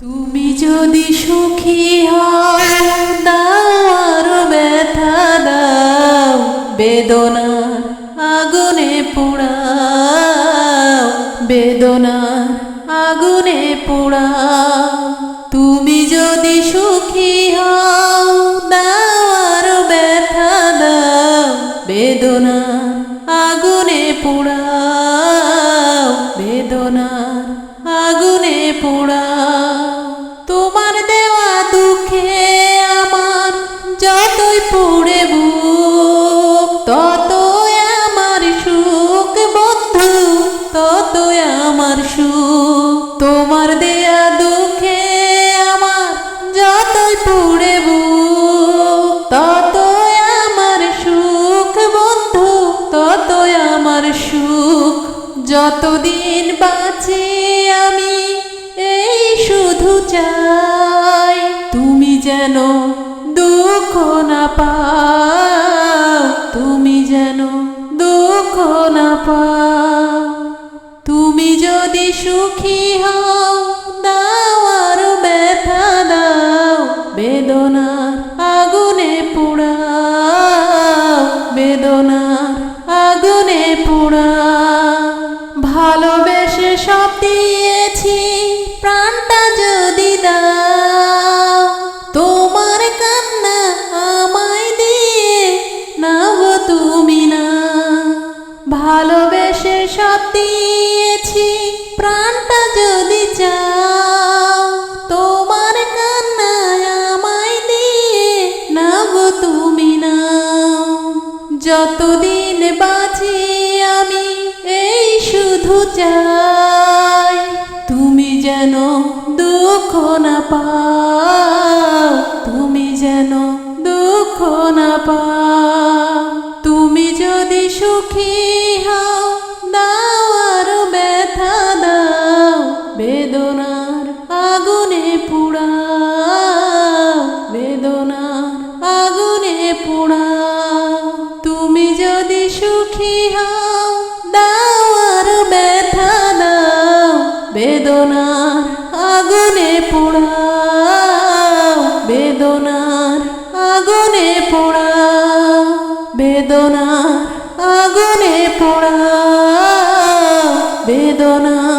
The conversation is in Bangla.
তুমি যদি সুখী হও ব্যথা দাও, বেদনার আগুনে পোড়াও, বেদনার আগুনে পোড়াও। তুমি যদি সুখী হও দাও ব্যথা দাও, বেদনার আগুনে পোড়াও। সুখ তোমার দেয়া দুঃখে আমার যতই পুড়ে ততই আমার সুখ, বন্ধু, ততই আমার সুখ। যতদিন বাঁচে আমি, এই শুধু চাই, তুমি যেন দুঃখ না পাও, তুমি যেন দুঃখ না তুমি যদি সুখী হও, দাও আরও ব্যথা, দাও। বেদনার আগুনে পোড়াও, বেদনার আগুনে পোড়াও। ভালোবেসে সব দিয়েছি, প্রাণটা যদি দাও, তোমার কান্না আমায় দিয়ে নাও তুমি না। ভালোবেসে সব দিয়েছি, প্রাণটা যদি চাও, তোমার কান্নায় আমায় দিয়ে নাও তুমি না যতদিন বাঁচি আমি, এই শুধু চাই, তুমি যেন দুঃখ না পাও, তুমি যেন দুঃখ না পাও। তুমি যদি সুখী হও বেদনার আগুনে পোড়া বেদনা